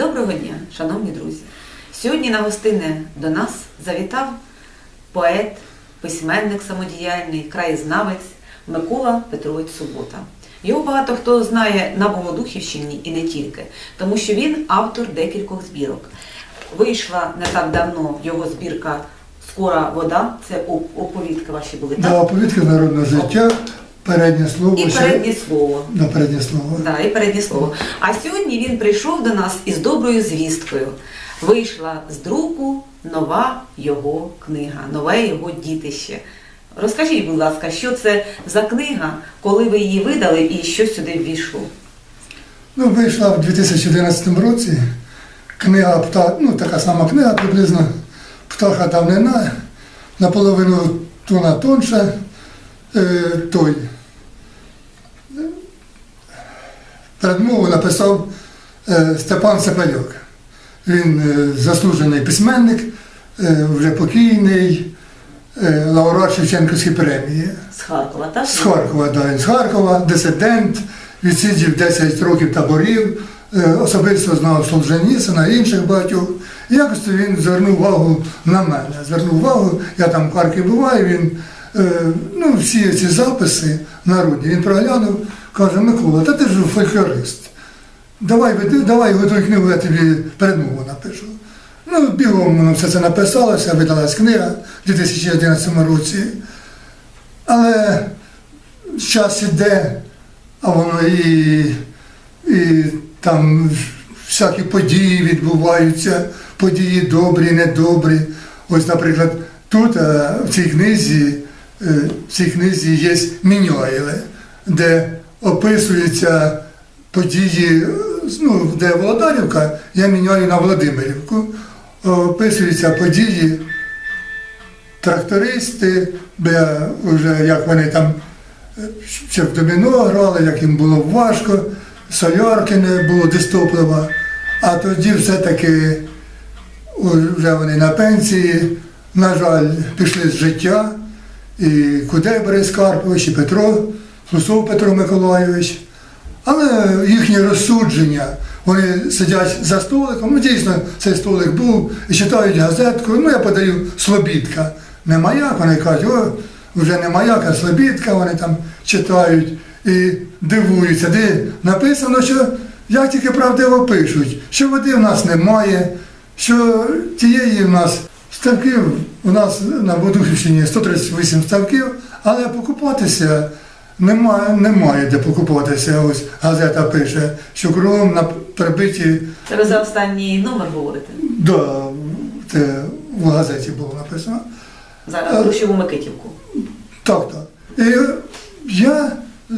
Доброго дня, шановні друзі! Сьогодні на гостини до нас завітав поет, письменник самодіяльний, краєзнавець Микола Петрович Субота. Його багато хто знає на Богодухівщині і не тільки, тому що він автор декількох збірок. Вийшла не так давно його збірка Скора вода, це оп- оповідки ваші були, так? Да, оповідка народного життя, переднє слово. І переднє слово. Да, переднє слово. Да, і переднє слово. А сьогодні він прийшов до нас із доброю звісткою. Вийшла з друку нова його книга, нове його дітище. Розкажіть, будь ласка, що це за книга, коли ви її видали і що сюди ввійшло? Ну, вийшла в 2011 році книга «Пта...», ну, така сама книга приблизно Птаха давнина, наполовину тона тонша, е, той. Передмову написав е, Степан Сепельок. Він е, заслужений письменник, е, вже покійний, лауреат Шевченківської премії. З Харкова, так? З Харкова, да, він з Харкова, дисидент, відсидів 10 років таборів, особисто знав Солженіцина, інших багатьох. І якось він звернув увагу на мене. Звернув увагу, я там в Харкові буваю, він ну, всі ці записи народні, він проглянув, каже, Микола, та ти ж фольклорист. Давай, давай готуй книгу, я тобі передмову напишу. Ну, бігом воно все це написалося, видалась книга в 2011 році. Але час іде, а воно і, і там всякі події відбуваються, події добрі, недобрі. Ось, наприклад, тут е, в цій книзі, е, в цій книзі є Міньоїли, де описуються події, ну, де Володарівка, я міняю на Володимирівку, описуються події трактористи, де вже як вони там ще в доміно грали, як їм було важко, солярки не було дистоплива. А тоді все-таки вже вони на пенсії, на жаль, пішли з життя. І Кудей Борис Карпович, і Петро, Фусов Петро Миколайович. Але їхнє розсудження, вони сидять за столиком, ну дійсно цей столик був, і читають газетку, ну я подаю Слобідка. Не маяк, вони кажуть, о, вже не маяк, а Слобідка, вони там читають і дивуються, де написано, що як тільки правдиво пишуть, що води в нас немає, що тієї в нас ставків, у нас на Бодухівщині 138 ставків, але покупатися немає, немає де покупатися. Ось газета пише, що кругом на прибиті, Це ви за останній номер говорите? да, це в газеті було написано. За Грушеву Микитівку. Так, так. І я е,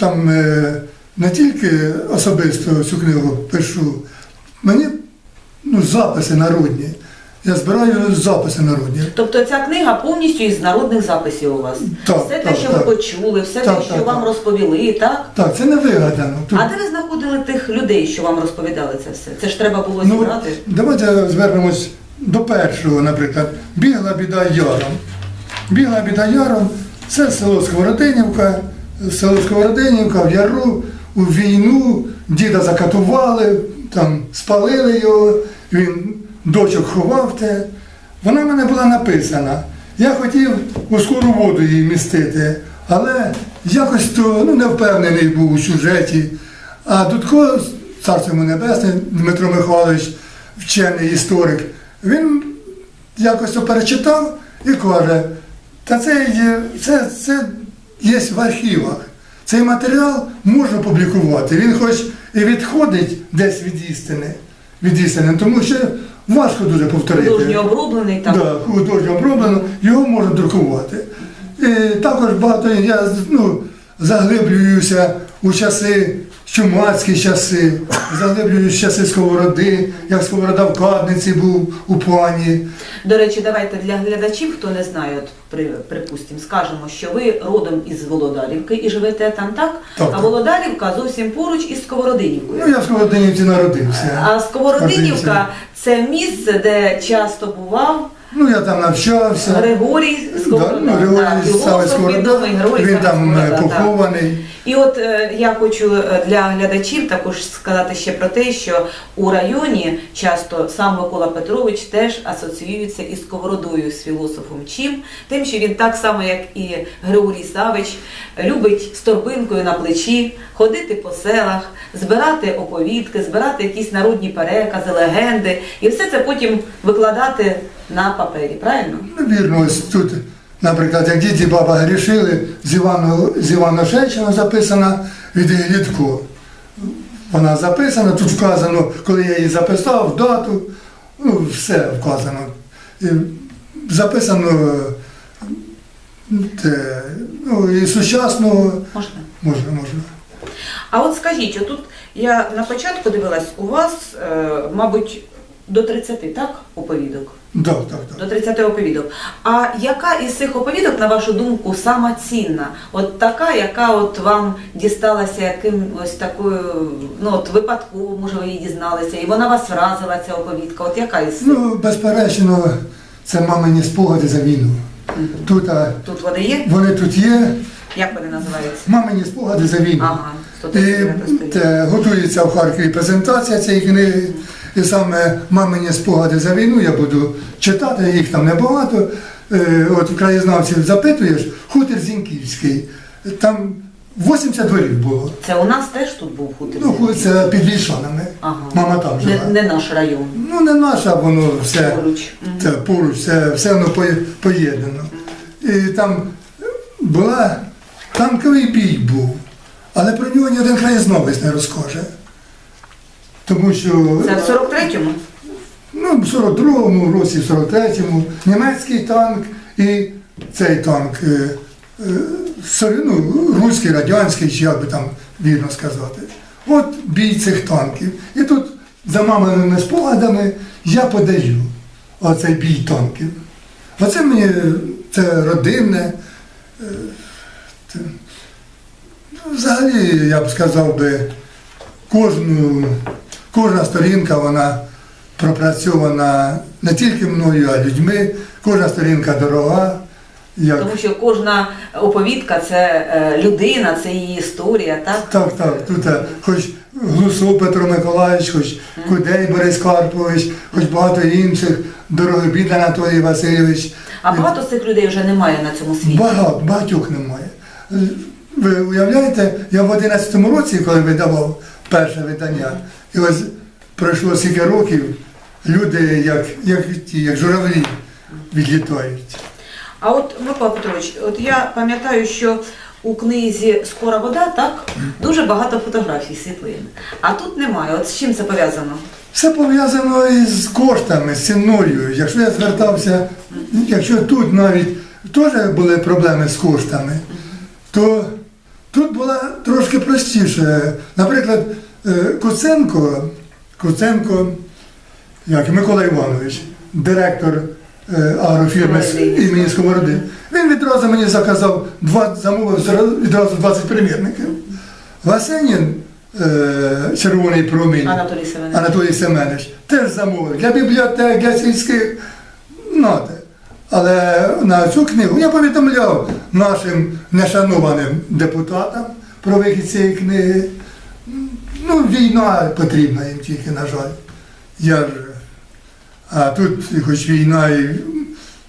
там е, не тільки особисто цю книгу пишу, мені ну, записи народні. Я збираю записи народні. Тобто ця книга повністю із народних записів у вас. Так, все те, так, що так. ви почули, все Так, те, що так, вам так. розповіли, так? Так, це не вигадано. Тут, А де ви знаходили тих людей, що вам розповідали це все? Це ж треба було ну, зібрати. давайте звернемось до першого, наприклад, бігла біда яром. Бігла біда яром це село Сковородинівка, село Сковородинівка в Яру у війну діда закатували, там спалили його, він дочок ховав те. Вона в мене була написана. Я хотів у скору воду її містити, але якось то ну, не впевнений був у сюжеті. А Дудко, царство йому небесне, Дмитро Михайлович, вчений історик, він якось то перечитав і каже, та це, є- це, це є в архівах. Цей матеріал можна публікувати. Він хоч і відходить десь від істини, від істини, тому що важко дуже повторити. Художньо оброблений там. Да, художньо оброблено, його можна друкувати. І також багато я ну, заглиблююся у часи, чумацькі часи, заглиблююся в часи сковороди, як сковорода в кадниці був у пані. До речі, давайте для глядачів, хто не знає, от при, припустимо, скажемо, що ви родом із Володарівки і живете там так, Так, а так. Володарівка зовсім поруч із Сковородинівкою. Ну, я в Сковородинівці народився. А Сковородинівка Родився. це місце, де часто бував Ну, я там навчався. Григорій Да, Сковорода, ну, Григорій да, філософ відомий Григорій Він там е, Сковорода, так. похований. І от е, я хочу е, для глядачів також сказати ще про те, що у районі часто сам Микола Петрович теж асоціюється із сковородою з філософом. Чим? Тим, що він так само, як і Григорій Савич, любить з торбинкою на плечі ходити по селах, збирати оповідки, збирати якісь народні перекази, легенди, і все це потім викладати на папері. Правильно? Вірно, ось тут, наприклад, як дід і баба грішили, з Івану, з Івана Шечина записана від Грідко. Вона записана, тут вказано, коли я її записав, дату, ну, все вказано. І записано те, ну, і сучасного Можна? можна, можна. А от скажіть, отут я на початку дивилась, у вас, е, мабуть, до 30, так, оповідок? Так, так, так. До 30 оповідок. А яка із цих оповідок, на вашу думку, сама цінна? От така, яка от вам дісталася якимось такою, ну от випадково, може, ви її дізналися, і вона вас вразила, ця оповідка. От яка із цих? Ну, безперечно, це мамині спогади за війну. Тут, а, Тут вони є? вони тут є, Як вони називаються? мамині спогади за війну. Ага, І 139 сторінка. те, готується в Харкові презентація цієї книги. І саме мамині спогади за війну я буду читати, їх там небагато. Е, От краєзнавців запитуєш, хутір Зінківський. Там 80 дворів було. Це у нас теж тут був хутір. Ну, це під Вільшанами. Ага. Мама там жила. Не, не наш район. Ну, не наша, воно все. Поруч. Це поруч, все, все воно поєднано. І там була танковий бій був, але про нього ні один краєзнавець не розкаже. Тому що Це в 43-му? ну, в 42-му році, в 43-му, німецький танк і цей танк, е, е, ну, руський, радянський, чи як би там вірно сказати. От бій цих танків. І тут за маминими спогадами я подаю оцей бій танків. Оце мені це родинне. е, це, ну, взагалі, я б сказав би, кожну, кожна сторінка вона пропрацьована не тільки мною, а людьми. Кожна сторінка дорога. Як... Тому що кожна оповідка це е, людина, це її історія, так? Так, так, тут е, хоч Глусов Петро Миколаївич, хоч Кудей Борис Карпович, хоч багато інших, Дорогобід Анатолій Васильович. А багато цих людей вже немає на цьому світі. Багато, багатьох немає. Ви уявляєте, я в 11-му році, коли видавав перше видання, і ось пройшло скільки років, люди, як, як, ті, як журавлі, відлітають. А от Микола Петрович, от я пам'ятаю, що у книзі Скора вода так дуже багато фотографій світлин. А тут немає. От з чим це пов'язано? Все пов'язано із коштами, з ціною. Якщо я звертався, якщо тут навіть теж були проблеми з коштами, то тут була трошки простіше. Наприклад, Куценко, Куценко, як Микола Іванович, директор е, агрофірми імені Сковороди, він відразу мені заказав, два, замовив відразу 20 примірників. Васенін, е, червоний промінь. Анатолій Семенович. Анатолій Семенович теж замовив для бібліотек, для сільських ноти. Але на цю книгу я повідомляв нашим нешанованим депутатам про вихід цієї книги. Ну, війна потрібна їм тільки, на жаль. Я ж, а тут хоч війна і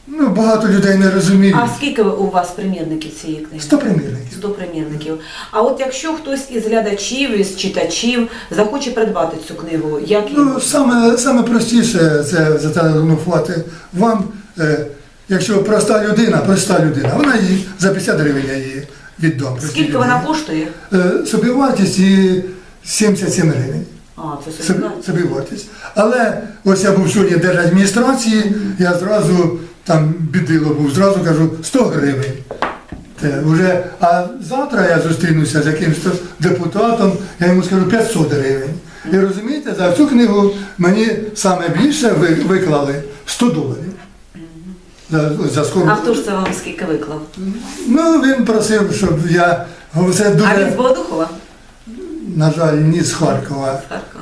ну, багато людей не розуміють. А скільки у вас примірників цієї книги? Сто примірників. 100 примірників. А от якщо хтось із глядачів, із читачів захоче придбати цю книгу, як її? Ну, саме, саме простіше це зателефонувати вам. Е, якщо проста людина, проста людина, вона її за 50 гривень я її віддам. Скільки вона коштує? Е, собівартість її 77 гривень. А, це Собі- собі. Собівартість. Але ось я був сьогодні в держадміністрації, я зразу там бідило був, зразу кажу 100 гривень. Те, вже, а завтра я зустрінуся з якимось депутатом, я йому скажу 500 гривень. І розумієте, за цю книгу мені саме більше ви- виклали 100 доларів. За, за скору. А хто ж це вам скільки виклав? Ну, він просив, щоб я. Це А він з дуже, Богодухова? На жаль, ні з Харкова.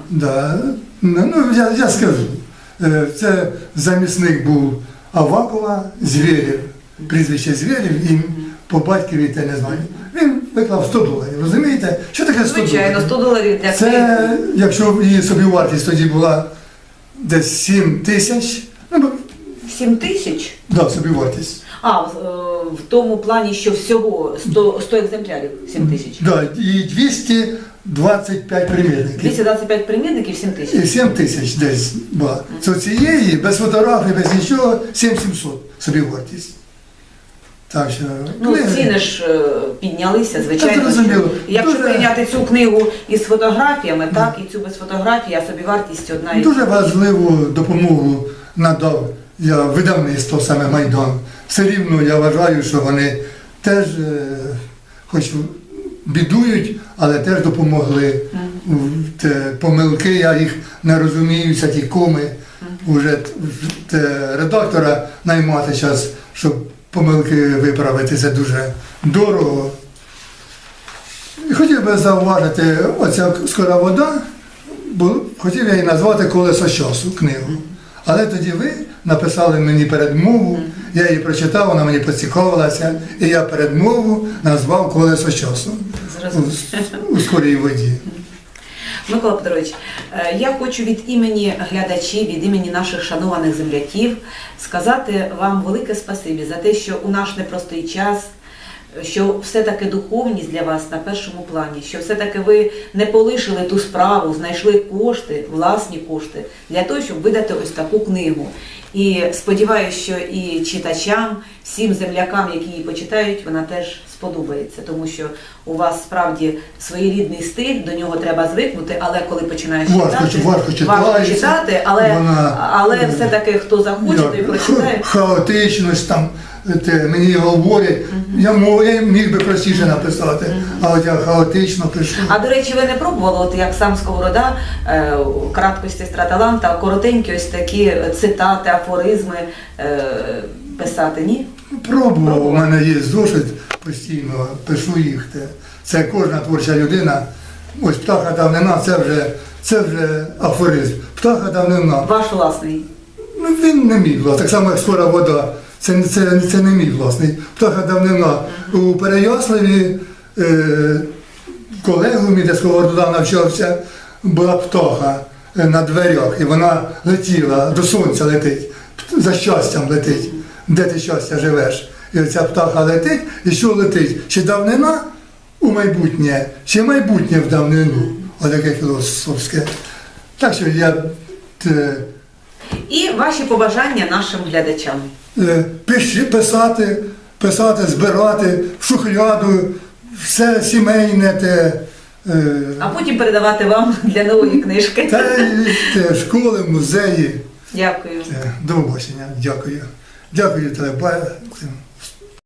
Да. Ну, я, я скажу. Е, Це замісник був Авакова Звєрєв. Прізвище Звєрєв і по батькові те не знаю. Він виклав 100 доларів. Розумієте? Що таке 100 Звичайно, 100 доларів для Це, якщо її собівартість тоді була десь 7 тисяч, ну, 7 тисяч. да, собівартість. А, в, е, в тому плані, що всього 100, 100 екземплярів 7 тисяч. Да, і 225 примірників. 225 примірників 7 І тисяч. 7 тисяч десь була. Це цієї, без фотографій, без нічого, 7700 собівартість. Так що, Ну, книги- ціни ж е, піднялися, звичайно. Зрозуміло. Якщо Дуже- прийняти цю книгу із фотографіями, так, і цю без фотографій, а собівартість одна і Дуже важливу допомогу надав я видавництво саме Майдан. Все рівно я вважаю, що вони теж, е, хоч бідують, але теж допомогли. Те, помилки, я їх не розумію, це ті коми. Уже те, редактора наймати час, щоб помилки виправити, це дуже дорого. І хотів би зауважити, оця скора вода, бо хотів я її назвати колесо часу книгу. Але тоді ви написали мені передмову, я її прочитав, вона мені поцікавилася, і я передмову назвав колесо часу. У, у скорій воді. Микола Петрович, е, я хочу від імені глядачів, від імені наших шанованих земляків сказати вам велике спасибі за те, що у наш непростий час, що все-таки духовність для вас на першому плані, що все-таки ви не полишили ту справу, знайшли кошти, власні кошти для того, щоб видати ось таку книгу. І сподіваюся, що і читачам, всім землякам, які її почитають, вона теж сподобається, тому що у вас справді своєрідний стиль, до нього треба звикнути, але коли починаєш Важко, читати, важко читається, читати, але, вона- але все-таки хто захоче, той Я- прочитає. Хаотичність там те, мені говорять, я, мов, я міг би простіше написати, а от я хаотично пишу. А до речі, ви не пробували, от як сам Сковорода, е, у краткості страталанта, коротенькі ось такі цитати, афоризми е, писати, ні? Пробував, у мене є зошит постійно, пишу їх. Це кожна творча людина. Ось птаха давнина, це вже, це вже афоризм. Птаха давнина. Ваш власний. Ну, він не мій власний, так само як скора вода. Це, це, це не мій власний. Птаха давнина. У Переяславі е, колегами, де Сковорода навчався, була птаха е, на дверях, і вона летіла, до сонця летить, за щастям летить. Де ти щастя живеш? І ця птаха летить, і що летить? Чи давнина у майбутнє, чи майбутнє в давнину? Отаке філософське. Так що я. е, І ваші побажання нашим глядачам. Е, пиши- писати, писати, збирати в шухляду, все сімейне те. е, А потім передавати вам для нової книжки. Та те, школи, музеї. Дякую. До побачення. Дякую. Дякую телебаченню.